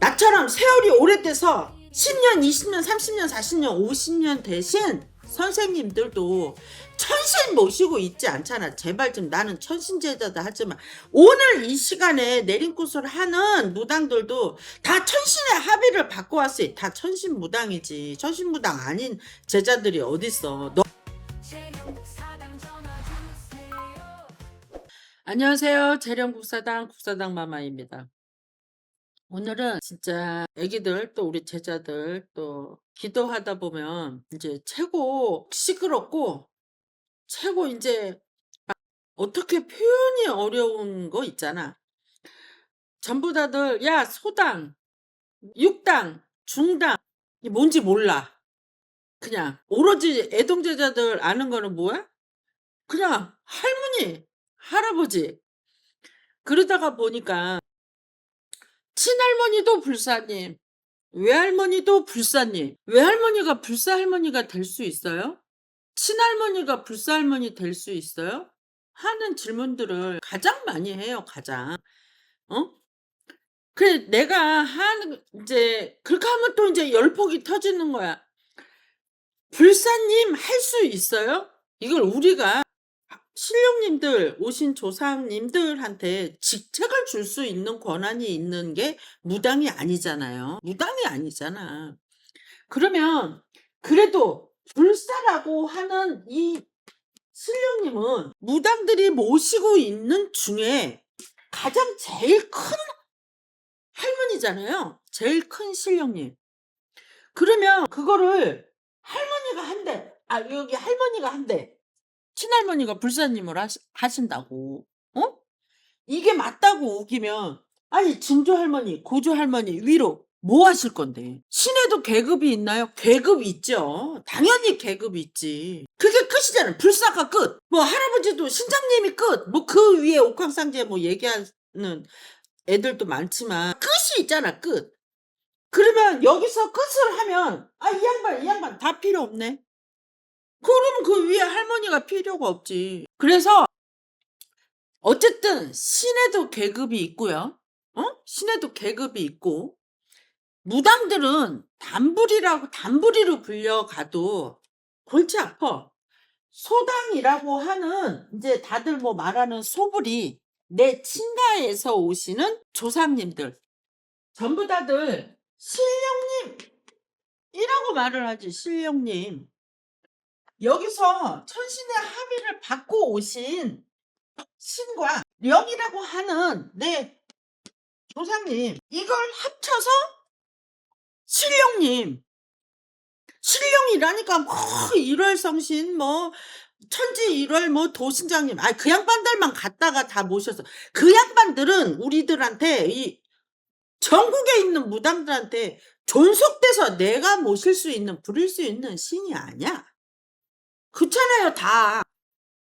나처럼 세월이 오래돼서 10년, 20년, 30년, 40년, 50년 대신 선생님들도 천신 모시고 있지 않잖아. 제발 좀 나는 천신제자다 하지만 오늘 이 시간에 내림굿을 하는 무당들도 다 천신의 합의를 받고 왔어요. 다 천신 무당이지. 천신 무당 아닌 제자들이 어딨어. 너... 안녕하세요. 재령국사당 국사당 마마입니다. 오늘은 진짜 애기들 또 우리 제자들 또 기도하다 보면 이제 최고 시끄럽고 최고 이제 막 어떻게 표현이 어려운 거 있잖아. 전부 다들 야 소당, 육당, 중당 이게 뭔지 몰라. 그냥 오로지 애동 제자들 아는 거는 뭐야? 그냥 할머니, 할아버지. 그러다가 보니까 친할머니도 불사님, 외할머니도 불사님. 외할머니가 불사할머니가 될 수 있어요? 친할머니가 불사할머니 될 수 있어요? 하는 질문들을 가장 많이 해요, 가장. 어? 그래, 내가 하는, 이제, 그렇게 하면 또 이제 열폭이 터지는 거야. 불사님 할 수 있어요? 이걸 우리가 신령님들, 오신 조상님들한테 직책을 줄 수 있는 권한이 있는 게 무당이 아니잖아요. 무당이 아니잖아. 그러면 그래도 불사라고 하는 이 신령님은 무당들이 모시고 있는 중에 가장 제일 큰 할머니잖아요. 제일 큰 신령님. 그러면 그거를 할머니가 한대. 아, 여기 할머니가 한대. 친할머니가 불사님을 하시, 하신다고. 어? 이게 맞다고 우기면 아니 진조 할머니, 고조 할머니 위로 뭐 하실 건데? 신에도 계급이 있나요? 계급 있죠. 당연히 계급 있지. 그게 끝이잖아. 불사가 끝. 뭐 할아버지도 신장님이 끝. 뭐 그 위에 옥황상제 뭐 얘기하는 애들도 많지만 끝이 있잖아. 끝. 그러면 여기서 끝을 하면 아 이 양반 이 양반 다 필요 없네. 그러면 그 위에 할머니가 필요가 없지. 그래서 어쨌든 신에도 계급이 있고요. 어? 신에도 계급이 있고 무당들은 단불이라고 단불이로 불려가도 골치 아파. 소당이라고 하는 이제 다들 뭐 말하는 소불이 내 친가에서 오시는 조상님들 전부 다들 신령님이라고 말을 하지 신령님. 여기서 천신의 합의를 받고 오신 신과 영이라고 하는 내 조상님 이걸 합쳐서 신령님. 신령이라니까 뭐 일월성신 뭐 천지 일월 뭐 도신장님. 아 그 양반들만 갔다가 다 모셔서. 그 양반들은 우리들한테 이 전국에 있는 무당들한테 존속돼서 내가 모실 수 있는 부릴 수 있는 신이 아니야. 그렇잖아요, 다.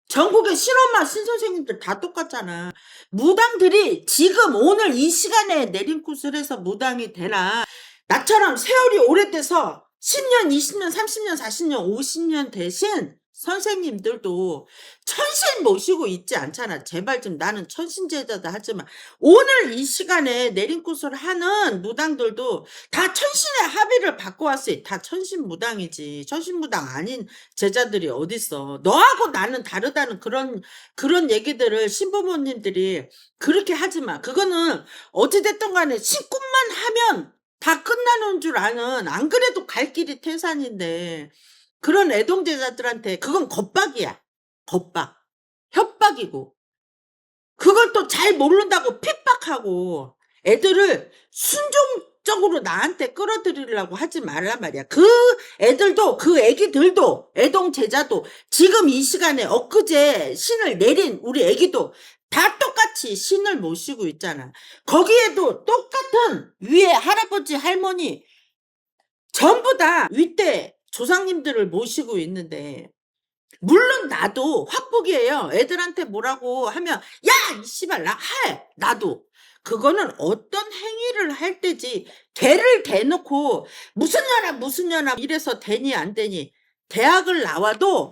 전국의 신엄마, 신선생님들 다 똑같잖아. 무당들이 지금 오늘 이 시간에 내림굿을 해서 무당이 되나. 나처럼 세월이 오래돼서 10년, 20년, 30년, 40년, 50년 대신 선생님들도 천신 모시고 있지 않잖아. 제발 좀 나는 천신 제자다 하지만 오늘 이 시간에 내림굿을 하는 무당들도 다 천신의 합의를 받고 왔어요. 다 천신 무당이지. 천신 무당 아닌 제자들이 어딨어. 너하고 나는 다르다는 그런 그런 얘기들을 신부모님들이 그렇게 하지 마. 그거는 어찌 됐든 간에 신꿈만 하면 다 끝나는 줄 아는 안 그래도 갈 길이 태산인데 그런 애동제자들한테 그건 겁박이야. 겁박. 협박이고. 그걸 또 잘 모른다고 핍박하고 애들을 순종적으로 나한테 끌어들이려고 하지 말란 말이야. 그 애들도 그 애기들도 애동제자도 지금 이 시간에 엊그제 신을 내린 우리 애기도 다 똑같이 신을 모시고 있잖아. 거기에도 똑같은 위에 할아버지 할머니 전부 다 윗대 조상님들을 모시고 있는데 물론 나도 확복이에요. 애들한테 뭐라고 하면 야, 이 씨발 나 해. 나도. 그거는 어떤 행위를 할 때지 대를 대놓고 무슨 년아 무슨 년아 이래서 되니 안 되니 대학을 나와도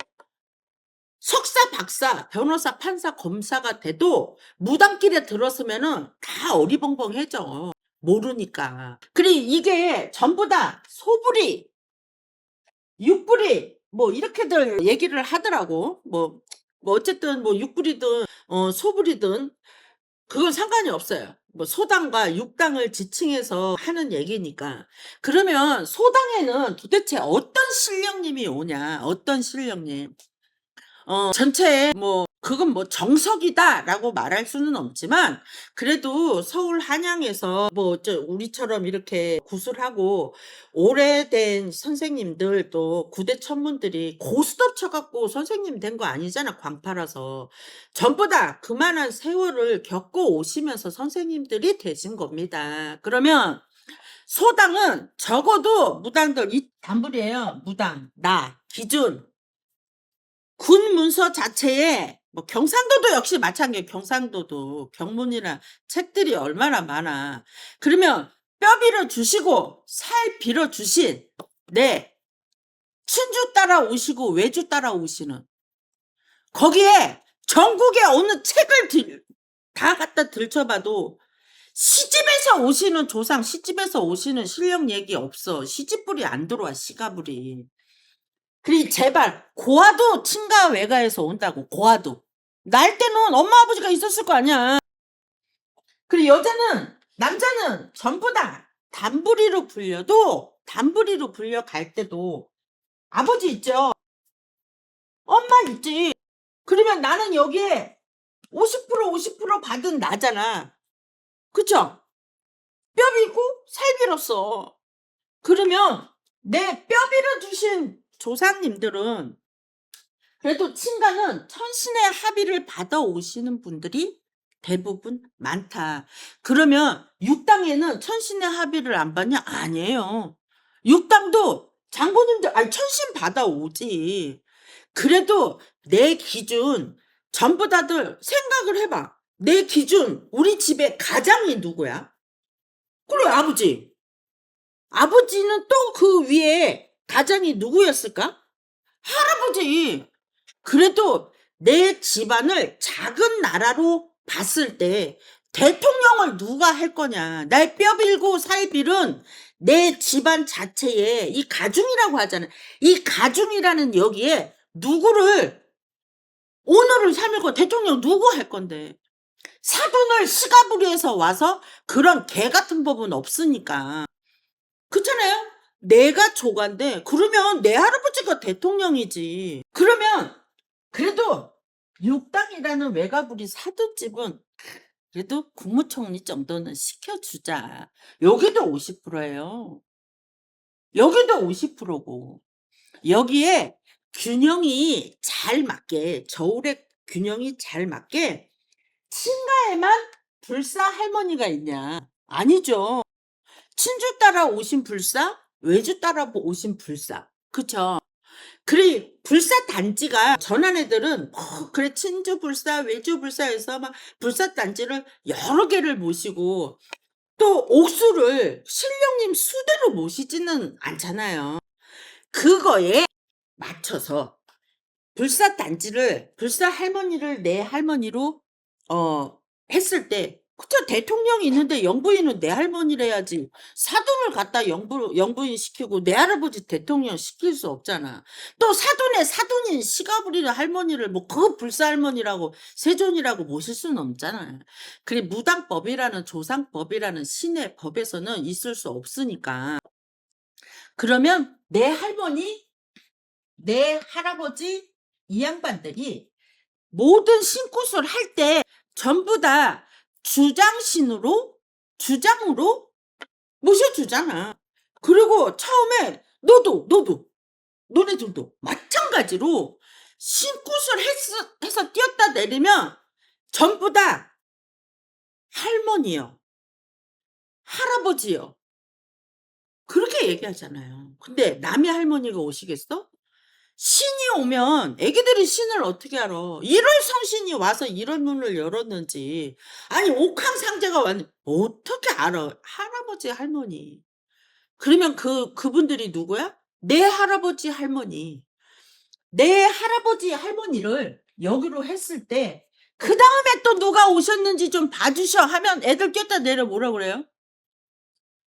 석사 박사 변호사 판사 검사가 돼도 무당길에 들었으면은 다 어리벙벙해져 모르니까. 그리 이게 전부 다 소불이, 육불이 뭐 이렇게들 얘기를 하더라고. 뭐, 뭐 어쨌든 뭐 육불이든 어, 소불이든 그건 상관이 없어요. 뭐 소당과 육당을 지칭해서 하는 얘기니까. 그러면 소당에는 도대체 어떤 신령님이 오냐? 어떤 신령님? 어, 전체에 뭐 그건 뭐 정석이다라고 말할 수는 없지만 그래도 서울 한양에서 뭐저 우리처럼 이렇게 구술하고 오래된 선생님들도 구대 천문들이 고스톱 쳐갖고 선생님 된 거 아니잖아 광팔아서 전부 다 그만한 세월을 겪고 오시면서 선생님들이 되신 겁니다. 그러면 소당은 적어도 무당들 이 단불이에요. 무당 나 기준 군 문서 자체에 뭐 경상도도 역시 마찬가지 경상도도 경문이나 책들이 얼마나 많아. 그러면 뼈 빌어 주시고 살 빌어 주신 네 친주 따라 오시고 외주 따라 오시는 거기에 전국에 어느 책을 들, 다 갖다 들춰봐도 시집에서 오시는 조상 시집에서 오시는 실력 얘기 없어. 시집불이 안 들어와 시가불이 그리 제발 고아도 친가 외가에서 온다고 고아도. 날 때는 엄마 아버지가 있었을 거 아니야. 그리 여자는 남자는 전부 다 단부리로 불려도 단부리로 불려 갈 때도 아버지 있죠. 엄마 있지. 그러면 나는 여기에 50% 50% 받은 나잖아. 그쵸? 뼈 빌고 살 빌었어 그러면 내뼈 빌어 주신 조상님들은 그래도 친가는 천신의 합의를 받아 오시는 분들이 대부분 많다. 그러면 육당에는 천신의 합의를 안 받냐? 아니에요. 육당도 장군님들 아니 천신 받아 오지. 그래도 내 기준 전부 다들 생각을 해봐. 내 기준 우리 집에 가장이 누구야? 그래 아버지. 아버지는 또 그 위에 가장이 누구였을까? 할아버지. 그래도 내 집안을 작은 나라로 봤을 때 대통령을 누가 할 거냐. 날 뼈 빌고 살 빌은 내 집안 자체에 이 가중이라고 하잖아. 이 가중이라는 여기에 누구를 오늘을 삼일고 대통령 누구 할 건데. 사돈을 시가부리에서 와서 그런 개 같은 법은 없으니까. 그렇잖아요? 내가 조간데 그러면 내 할아버지가 대통령이지. 그러면 그래도 육당이라는 외가부리 사돈집은 그래도 국무총리 정도는 시켜주자. 여기도 50%예요. 여기도 50%고 여기에 균형이 잘 맞게 저울의 균형이 잘 맞게 친가에만 불사 할머니가 있냐? 아니죠. 친주 따라 오신 불사, 외주 따라 오신 불사. 그쵸? 그래, 불사 단지가 전한 애들은, 어, 그래, 친주 불사, 외주 불사해서 막 불사 단지를 여러 개를 모시고, 또 옥수를 신령님 수대로 모시지는 않잖아요. 그거에 맞춰서 불사 단지를, 불사 할머니를 내 할머니로, 어, 했을 때, 그쵸, 대통령이 있는데 영부인은 내 할머니래야지. 사돈을 갖다 영부, 영부인 시키고 내 할아버지 대통령 시킬 수 없잖아. 또 사돈의 사돈인 시가부리는 할머니를 뭐 그 불사 할머니라고 세존이라고 모실 수는 없잖아요. 그래, 무당법이라는 조상법이라는 신의 법에서는 있을 수 없으니까. 그러면 내 할머니, 내 할아버지, 이 양반들이 모든 신굿을 할 때 전부 다 주장신으로 주장으로 모셔주잖아. 그리고 처음에 너도 너도 너네들도 마찬가지로 신굿을 했, 해서 뛰었다 내리면 전부 다 할머니요. 할아버지요. 그렇게 얘기하잖아요. 근데 남의 할머니가 오시겠어? 신이 오면 애기들이 신을 어떻게 알아? 1월 성신이 와서 이런 문을 열었는지 아니 옥황 상제가 왔는지 어떻게 알아? 할아버지 할머니 그러면 그 그분들이 누구야? 내 할아버지 할머니 내 할아버지 할머니를 여기로 했을 때 그 다음에 또 누가 오셨는지 좀 봐주셔 하면 애들 뛰었다 내려 뭐라 그래요?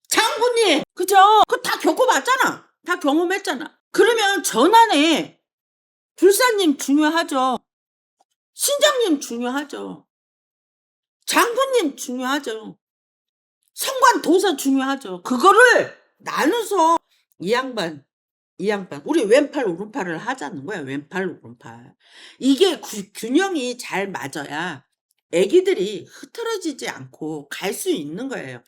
장군님 그죠? 그 다 겪어봤잖아. 다 경험했잖아. 그러면 전안에 불사님 중요하죠. 신장님 중요하죠. 장군님 중요하죠. 성관 도사 중요하죠. 그거를 나눠서 이 양반, 이 양반, 우리 왼팔 오른팔을 하자는 거야. 왼팔 오른팔. 이게 구- 균형이 잘 맞아야 애기들이 흐트러지지 않고 갈 수 있는 거예요.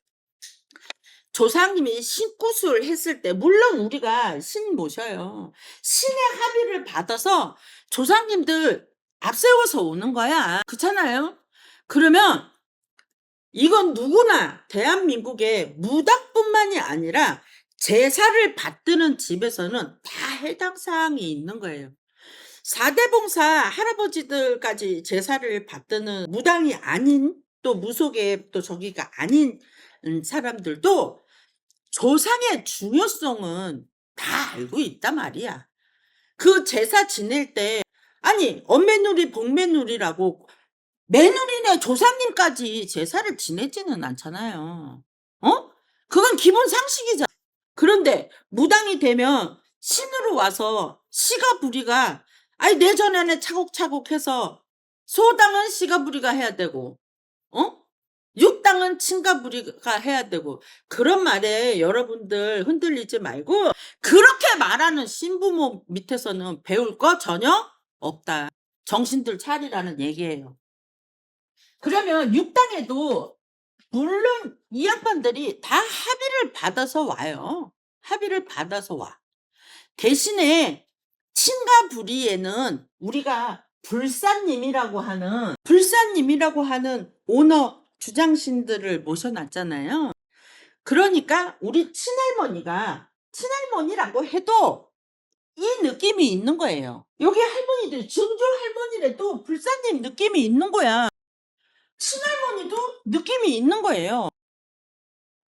조상님이 신구술 했을 때 물론 우리가 신 모셔요. 신의 합의를 받아서 조상님들 앞세워서 오는 거야. 그렇잖아요. 그러면 이건 누구나 대한민국의 무당뿐만이 아니라 제사를 받드는 집에서는 다 해당 사항이 있는 거예요. 사대봉사 할아버지들까지 제사를 받드는 무당이 아닌 또 무속의 또 저기가 아닌 음, 사람들도 조상의 중요성은 다 알고 있단 말이야. 그 제사 지낼 때 아니 엄매누리 복매누리라고 매누리네 조상님까지 제사를 지내지는 않잖아요. 어? 그건 기본 상식이잖아. 그런데 무당이 되면 신으로 와서 시가 부리가 아니 내 전에는 차곡차곡 해서 소당은 시가 부리가 해야 되고 어? 육당은 친가 부리가 해야 되고 그런 말에 여러분들 흔들리지 말고 그렇게 말하는 신부모 밑에서는 배울 거 전혀 없다. 정신들 차리라는 얘기예요. 그러면 육당에도 물론 이 양반들이 다 합의를 받아서 와요. 합의를 받아서 와. 대신에 친가 부리에는 우리가 불사님이라고 하는 불사님이라고 하는 오너 주장신들을 모셔놨잖아요. 그러니까 우리 친할머니가 친할머니라고 해도 이 느낌이 있는 거예요. 여기 할머니들 증조 할머니래도 불사님 느낌이 있는 거야. 친할머니도 느낌이 있는 거예요.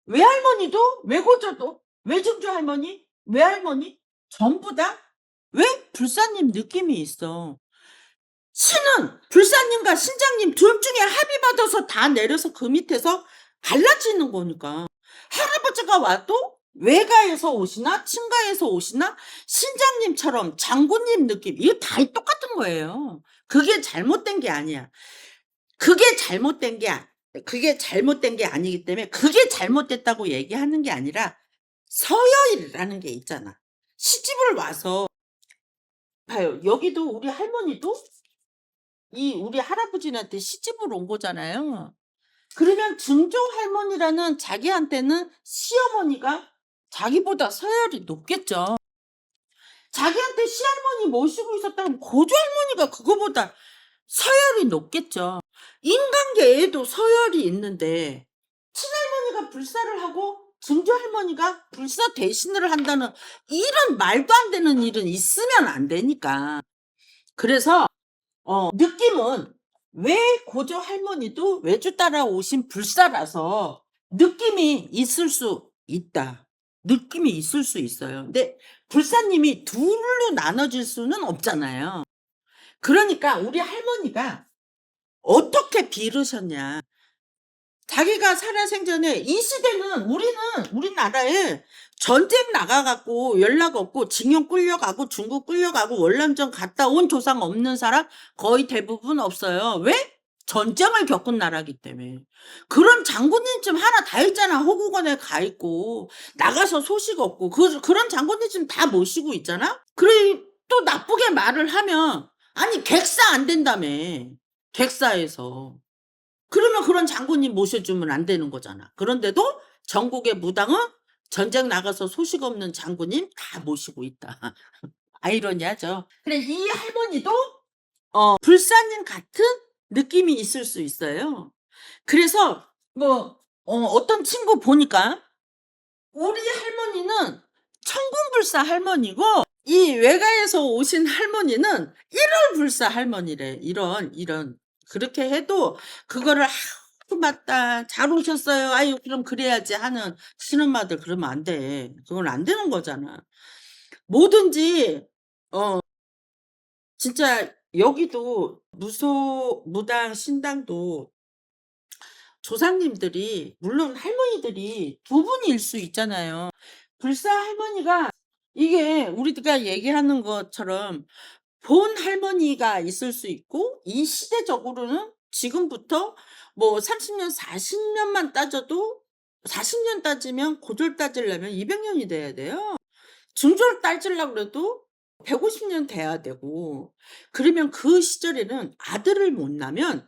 외할머니도 외고조도 외증조 할머니 외할머니 전부 다 왜 불사님 느낌이 있어. 신은 불사님과 신장님 둘 중에 합의 받아서 다 내려서 그 밑에서 갈라지는 거니까 할아버지가 와도 외가에서 오시나 친가에서 오시나 신장님처럼 장군님 느낌 이거 다 똑같은 거예요. 그게 잘못된 게 아니야. 그게 잘못된 게 아- 그게 잘못된 게 아니기 때문에 그게 잘못됐다고 얘기하는 게 아니라 서열이라는 게 있잖아. 시집을 와서 봐요. 여기도 우리 할머니도 이 우리 할아버지한테 시집을 온 거잖아요. 그러면 증조 할머니라는 자기한테는 시어머니가 자기보다 서열이 높겠죠. 자기한테 시할머니 모시고 있었다면 고조 할머니가 그거보다 서열이 높겠죠. 인간계에도 서열이 있는데 친할머니가 불사를 하고 증조 할머니가 불사 대신을 한다는 이런 말도 안 되는 일은 있으면 안 되니까. 그래서 어, 느낌은 왜 고조 할머니도 외주 따라 오신 불사라서 느낌이 있을 수 있다. 느낌이 있을 수 있어요. 근데 불사님이 둘로 나눠질 수는 없잖아요. 그러니까 우리 할머니가 어떻게 빌으셨냐. 자기가 살아생전에 이 시대는 우리는 우리나라에 전쟁 나가갖고 연락 없고 징용 끌려가고 중국 끌려가고 월남전 갔다 온 조상 없는 사람 거의 대부분 없어요. 왜? 전쟁을 겪은 나라기 때문에. 그런 장군님쯤 하나 다 있잖아. 호국원에 가 있고 나가서 소식 없고 그, 그런 장군님쯤 다 모시고 있잖아. 그래 또 나쁘게 말을 하면 아니 객사 안 된다며. 객사에서. 그러면 그런 장군님 모셔주면 안 되는 거잖아. 그런데도 전국의 무당은 전쟁 나가서 소식 없는 장군님 다 모시고 있다. 아이러니하죠. 그래 이 할머니도 어, 불사님 같은 느낌이 있을 수 있어요. 그래서 뭐 어, 떤 친구 보니까 우리 할머니는 천군불사 할머니고 이 외가에서 오신 할머니는 일월불사 할머니래. 이런 이런 그렇게 해도 그거를 아유 맞다 잘 오셨어요. 아유 그럼 그래야지 하는 신엄마들 그러면 안 돼. 그건 안 되는 거잖아. 뭐든지 어 진짜 여기도 무소 무당 신당도 조상님들이 물론 할머니들이 두 분일 수 있잖아요. 불사 할머니가 이게 우리가 얘기하는 것처럼 본 할머니가 있을 수 있고 이 시대적으로는 지금부터 뭐 30년, 40년만 따져도 40년 따지면 고졸 따지려면 200년이 돼야 돼요. 중졸 따지려고 그래도 150년 돼야 되고 그러면 그 시절에는 아들을 못 낳으면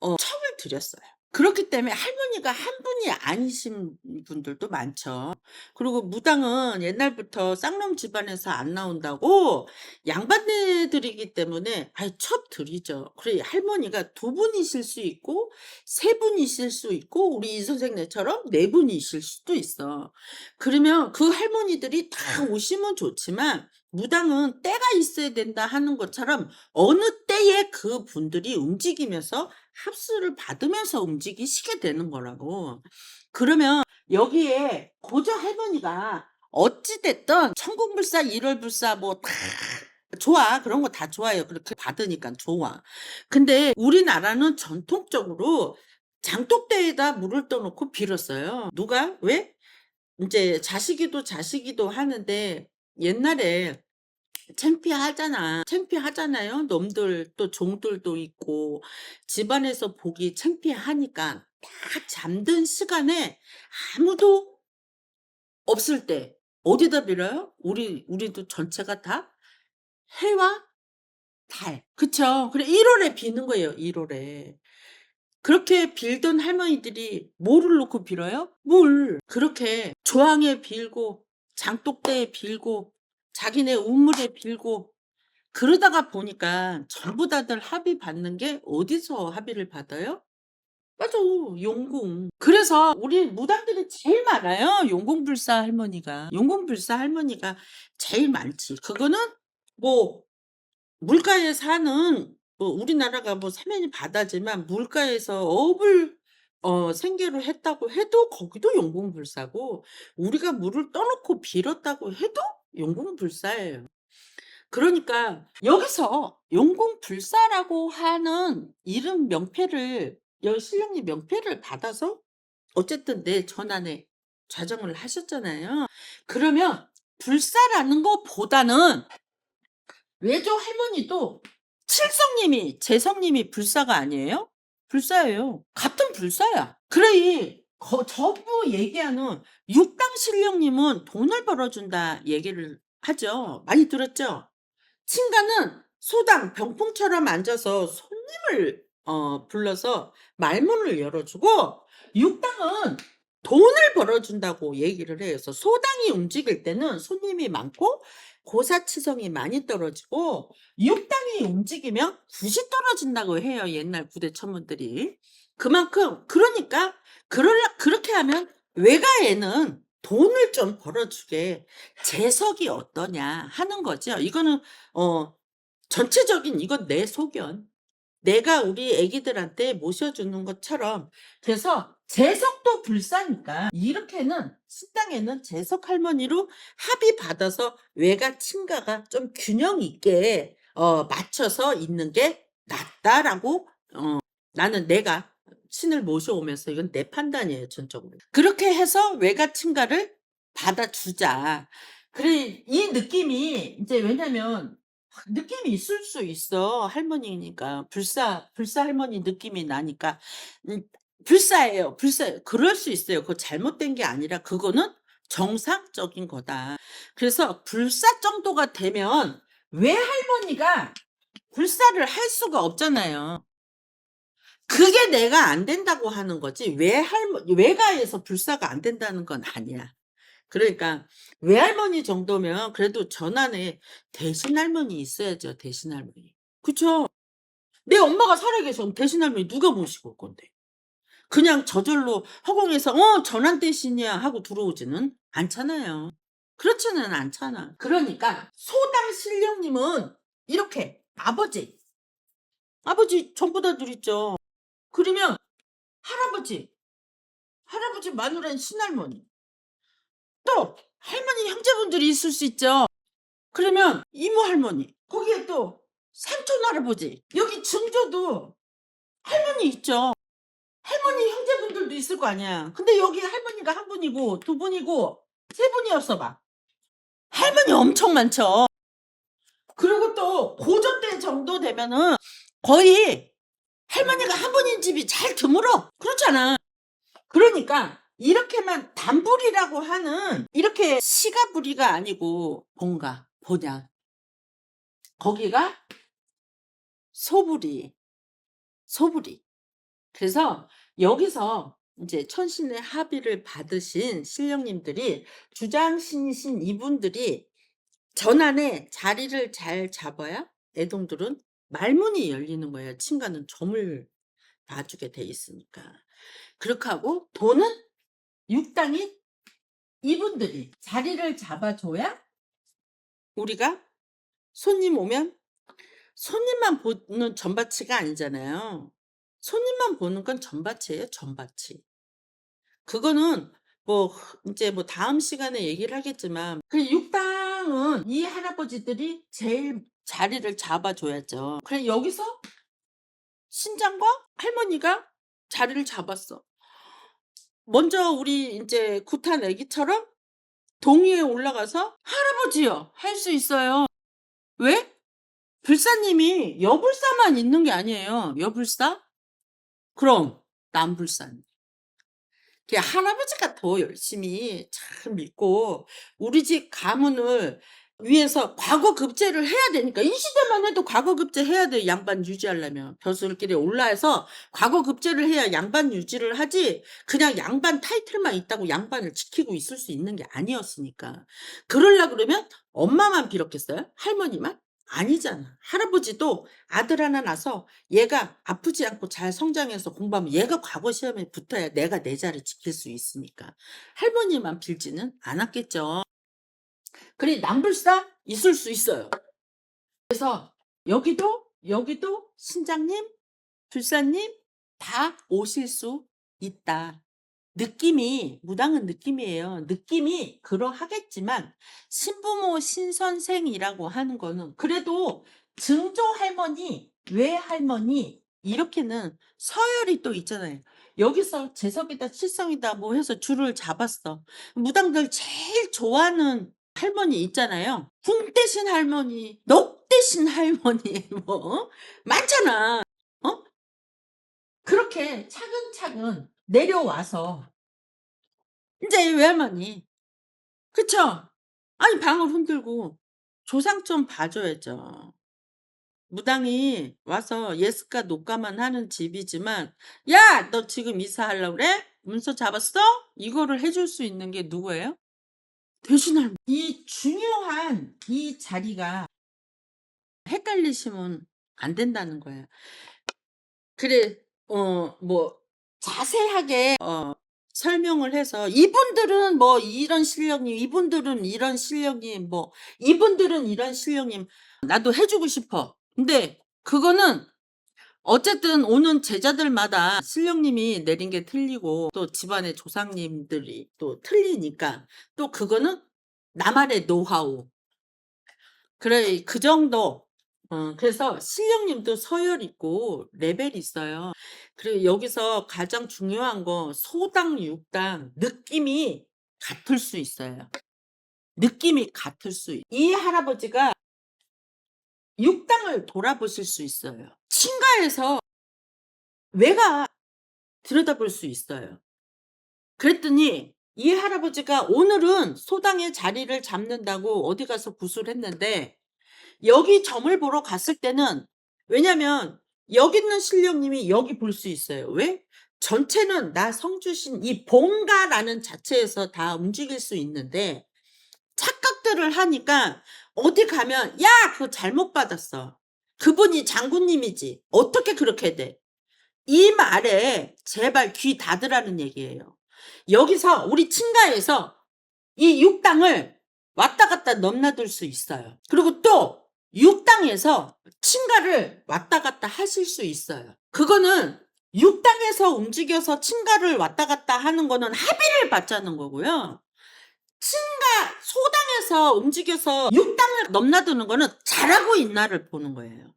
어 청을 드렸어요. 그렇기 때문에 할머니가 한 분이 아니신 분들도 많죠. 그리고 무당은 옛날부터 쌍놈 집안에서 안 나온다고 양반네들이기 때문에 아이 첩 드리죠. 그래 할머니가 두 분이실 수 있고 세 분이실 수 있고 우리 이 선생님처럼 네 분이실 수도 있어. 그러면 그 할머니들이 다 오시면 좋지만 무당은 때가 있어야 된다 하는 것처럼 어느 때에 그 분들이 움직이면서 합수를 받으면서 움직이시게 되는 거라고. 그러면 여기에 고조 할머니가 어찌 됐든 천궁불사, 일월불사 뭐다 좋아. 그런 거 다 좋아요. 그렇게 받으니까 좋아. 근데 우리나라는 전통적으로 장독대에다 물을 떠놓고 빌었어요. 누가? 왜? 인제 자식이도 자식이도 하는데 옛날에 창피하잖아. 창피하잖아요. 놈들 또 종들도 있고 집안에서 보기 창피하니까 딱 잠든 시간에 아무도 없을 때 어디다 빌어요? 우리 우리도 전체가 다 해와 달. 그쵸. 그래 1 월에 비는 거예요 1 월에. 그렇게 빌던 할머니들이 뭐를 놓고 빌어요? 물. 그렇게 조항에 빌고 장독대에 빌고 자기네 우물에 빌고 그러다가 보니까 전부 다들 합의 받는 게 어디서 합의를 받아요? 맞아. 용궁. 그래서 우리 무당들이 제일 많아요. 용궁불사 할머니가. 용궁불사 할머니가 제일 많지. 그거는 뭐 물가에 사는 뭐 우리나라가 뭐 사면이 바다지만 물가에서 업을 어 생계로 했다고 해도 거기도 용궁불사고 우리가 물을 떠놓고 빌었다고 해도 용궁불사예요. 그러니까 여기서 용궁 불사라고 하는 이름 명패를 여 신령님 명패를 받아서 어쨌든 내 전안에 좌정을 하셨잖아요. 그러면 불사라는 것보다는 외조 할머니도 칠성님이 재성님이 불사가 아니에요? 불사예요. 같은 불사야. 그래 거 전부 얘기하는 육당 신령님은 돈을 벌어준다 얘기를 하죠. 많이 들었죠? 친가는 소당 병풍처럼 앉아서 손님을 어 불러서 말문을 열어주고 육당은 돈을 벌어준다고 얘기를. 그래서 소당이 움직일 때는 손님이 많고 고사치성이 많이 떨어지고 육당이 움직이면 굿이 떨어진다고 해요. 옛날 부대 천문들이. 그만큼 그러니까 그럴라 그렇게 하면 외가에는 돈을 좀 벌어주게 재석이 어떠냐 하는 거죠. 이거는 어 전체적인 이건 내 소견. 내가 우리 애기들한테 모셔주는 것처럼 그래서 재석도 불사니까 이렇게는 신당에는 재석 할머니로 합의 받아서 외가 친가가 좀 균형 있게 어 맞춰서 있는 게 낫다라고 어 나는 내가 신을 모셔오면서 이건 내 판단이에요 전적으로. 그렇게 해서 외가 친가를 받아주자. 그래 이 느낌이 이제 왜냐면 느낌이 있을 수 있어. 할머니니까. 불사 불사 할머니 느낌이 나니까. 음 불사예요. 불사 그럴 수 있어요. 그거 잘못된 게 아니라 그거는 정상적인 거다. 그래서 불사 정도가 되면 외할머니가 불사를 할 수가 없잖아요. 그게 내가 안 된다고 하는 거지 외할머 외가에서 불사가 안 된다는 건 아니야. 그러니까 외할머니 정도면 그래도 전안에 대신 할머니 있어야죠, 대신 할머니. 그쵸? 내 엄마가 살아계셔 대신 할머니 누가 모시고 올 건데. 그냥 저절로 허공에서 "어 전안 대신이야." 하고 들어오지는 않잖아요. 그렇지는 않잖아. 그러니까 소당 신령님은 이렇게 아버지, 아버지 전부다들 있죠. 그러면 할아버지, 할아버지 마누라인 신할머니 또 할머니 형제분들이 있을 수 있죠. 그러면 이모 할머니 거기에 또 삼촌 할아버지 여기 증조도 할머니 있죠. 할머니 형제분들도 있을 거 아니야. 근데 여기 할머니가 한 분이고 두 분이고 세 분이었어 봐. 할머니 엄청 많죠. 그리고 또 고조 때 정도 되면은 거의 할머니가 한 분인 집이 잘 드물어. 그렇잖아. 그러니까 이렇게만 단불이라고 하는 이렇게 시가부리가 아니고 본가, 본향. 거기가 소부리, 소부리. 그래서 여기서 이제 천신의 합의를 받으신 신령님들이 주장신이신 이분들이 전안에 자리를 잘 잡아야 애동들은 말문이 열리는 거예요. 친가는 점을 놔주게 돼 있으니까. 그렇게 하고 돈은 육당이 이분들이 자리를 잡아줘야 우리가 손님 오면 손님만 보는 전바치가 아니잖아요. 손님만 보는 건 전바치예요, 전바치. 그거는 뭐 이제 뭐 다음 시간에 얘기를 하겠지만 그 육당은 이 할아버지들이 제일 자리를 잡아줘야죠. 그래 여기서 신장과 할머니가 자리를 잡았어. 먼저 우리 이제 구탄 애기처럼 동위에 올라가서 할아버지요 할 수 있어요. 왜? 불사님이 여불사만 있는 게 아니에요. 여불사? 그럼 남불사님. 그 할아버지가 더 열심히 잘 믿고 우리 집 가문을 위해서 과거 급제를 해야 되니까 이 시대만 해도 과거 급제 해야 돼 양반 유지하려면 벼슬길에 올라해서 과거 급제를 해야 양반 유지를 하지 그냥 양반 타이틀만 있다고 양반을 지키고 있을 수 있는 게 아니었으니까 그러려 그러면 엄마만 빌었겠어요? 할머니만? 아니잖아. 할아버지도 아들 하나 낳아서 얘가 아프지 않고 잘 성장해서 공부하면 얘가 과거 시험에 붙어야 내가 내 자리 지킬 수 있으니까. 할머니만 빌지는 않았겠죠. 그래, 남불사 있을 수 있어요. 그래서 여기도, 여기도 신장님, 불사님 다 오실 수 있다. 느낌이, 무당은 느낌이에요. 느낌이 그러하겠지만, 신부모 신선생이라고 하는 거는 그래도 증조 할머니, 외 할머니, 이렇게는 서열이 또 있잖아요. 여기서 재석이다, 칠성이다, 뭐 해서 줄을 잡았어. 무당들 제일 좋아하는 할머니 있잖아요. 궁 대신 할머니, 녹 대신 할머니, 뭐, 많잖아. 어? 그렇게 차근차근 내려와서 이제 외할머니 그쵸? 아니 방을 흔들고 조상 좀 봐줘야죠. 무당이 와서 예스가 노가만 하는 집이지만 야 너 지금 이사하려고 그래? 문서 잡았어? 이거를 해줄 수 있는 게 누구예요? 대신할 이 중요한 이 자리가 헷갈리시면 안 된다는 거예요. 그래 어 뭐 자세하게 어 설명을 해서 이분들은 뭐 이런 실력님, 이분들은 이런 실력님, 뭐 이분들은 이런 실력님 나도 해주고 싶어. 근데 그거는 어쨌든 오는 제자들마다 실력님이 내린 게 틀리고 또 집안의 조상님들이 또 틀리니까 또 그거는 나만의 노하우. 그래 그 정도. 어, 그래서 실력님도 서열 있고 레벨 있어요. 그리고 여기서 가장 중요한 거 소당, 육당 느낌이 같을 수 있어요. 느낌이 같을 수 있. 이 할아버지가 육당을 돌아보실 수 있어요. 친가에서 외가 들여다볼 수 있어요. 그랬더니 이 할아버지가 오늘은 소당의 자리를 잡는다고 어디 가서 구슬 했는데 여기 점을 보러 갔을 때는 왜냐면 여기 있는 신령님이 여기 볼 수 있어요. 왜? 전체는 나 성주신 이 본가라는 자체에서 다 움직일 수 있는데 착각들을 하니까 어디 가면 야 그거 잘못 받았어. 그분이 장군님이지. 어떻게 그렇게 돼? 이 말에 제발 귀 닫으라는 얘기예요. 여기서 우리 친가에서 이 육당을 왔다 갔다 넘나들 수 있어요. 그리고 또 육당에서 친가를 왔다 갔다 하실 수 있어요. 그거는 육당에서 움직여서 친가를 왔다 갔다 하는 거는 합의를 받자는 거고요. 친가 소당에서 움직여서 육당을 넘나드는 거는 잘하고 있나를 보는 거예요.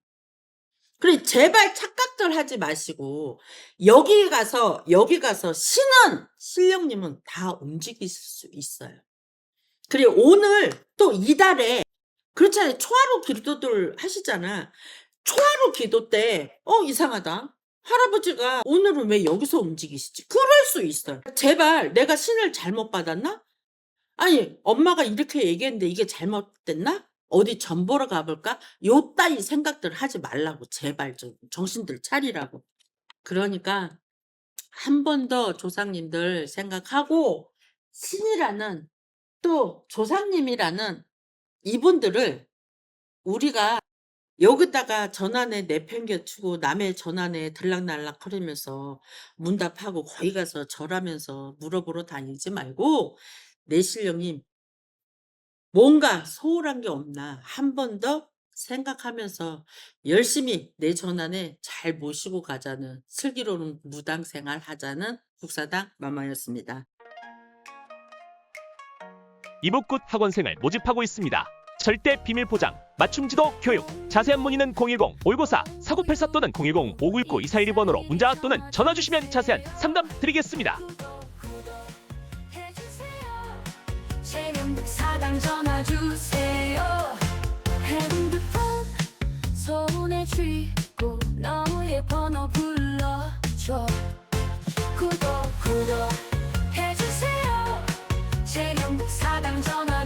그래 제발 착각들 하지 마시고 여기 가서 여기 가서 신은 신령님은 다 움직이실 수 있어요. 그리고 오늘 또 이달에 그렇잖아요. 초하루 기도들 하시잖아. 초하루 기도 때 어 이상하다. 할아버지가 오늘은 왜 여기서 움직이시지? 그럴 수 있어요. 제발 내가 신을 잘못 받았나? 아니 엄마가 이렇게 얘기했는데 이게 잘못됐나? 어디 전 보러 가볼까? 요 따위 생각들 하지 말라고 제발 좀 정신들 차리라고. 그러니까 한 번 더 조상님들 생각하고 신이라는 또 조상님이라는 이분들을 우리가 여기다가 전환에 내팽개치고 남의 전환에 들락날락 거리면서 문답하고 거기 가서 절하면서 물어보러 다니지 말고 내 신령님 뭔가 소홀한 게 없나 한 번 더 생각하면서 열심히 내 전환에 잘 모시고 가자는 슬기로운 무당 생활 하자는 국사당 마마였습니다. 이복굿 학원생을 모집하고 있습니다. 절대 비밀 보장, 맞춤 지도 교육. 자세한 문의는 010-594-4984 또는 010-599-2412번으로 문자 또는 전화 주시면 자세한 상담 드리겠습니다. 사당 전화 주세요. 핸드폰 손에 쥐고 너의 번호 불러줘. 구독 구독 해주세요. 세명국 사당 전화